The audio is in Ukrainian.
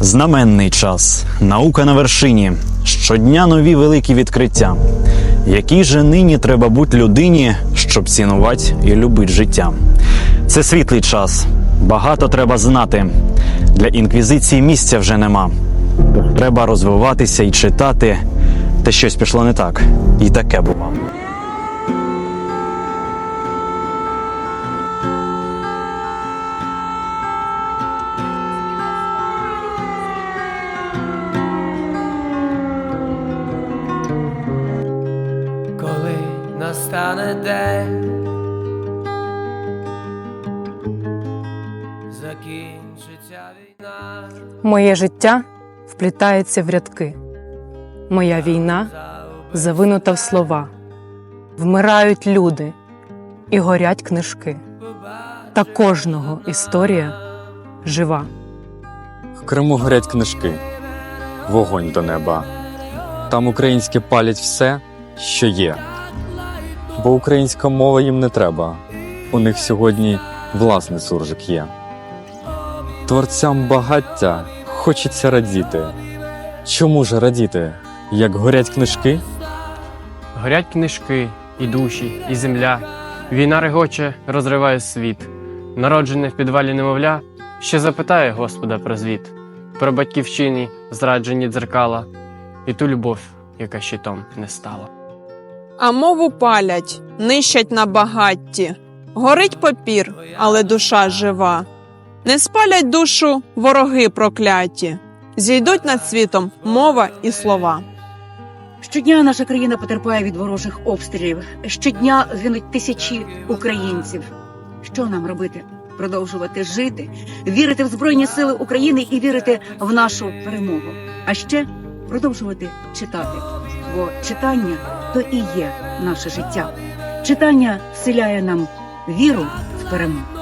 Знаменний час, наука на вершині, щодня нові великі відкриття. Якій же нині треба бути людині, щоб цінувати і любити життя? Це світлий час, багато треба знати. Для інквізиції місця вже нема. Треба розвиватися і читати. Та щось пішло не так, і таке було. Настане день, закінчиться війна. Моє життя вплітається в рядки. Моя війна завинута в слова. Вмирають люди і горять книжки. Та кожного історія жива. В Криму горять книжки, вогонь до неба. Там українське палять все, що є. Бо українська мова їм не треба. У них сьогодні власний суржик є. Творцям багаття хочеться радіти. Чому ж радіти, як горять книжки? Горять книжки, і душі, і земля. Війна регоче, розриває світ. Народжене в підвалі немовля, ще запитає Господа про звіт, про батьківщині, зраджені дзеркала, і ту любов, яка щитом не стала. А мову палять, нищать на багатті. Горить папір, але душа жива. Не спалять душу вороги прокляті. Зійдуть над світом мова і слова. Щодня наша країна потерпає від ворожих обстрілів. Щодня гинуть тисячі українців. Що нам робити? Продовжувати жити, вірити в Збройні Сили України і вірити в нашу перемогу. А ще продовжувати читати. Бо читання то і є наше життя. Читання вселяє нам віру в перемогу.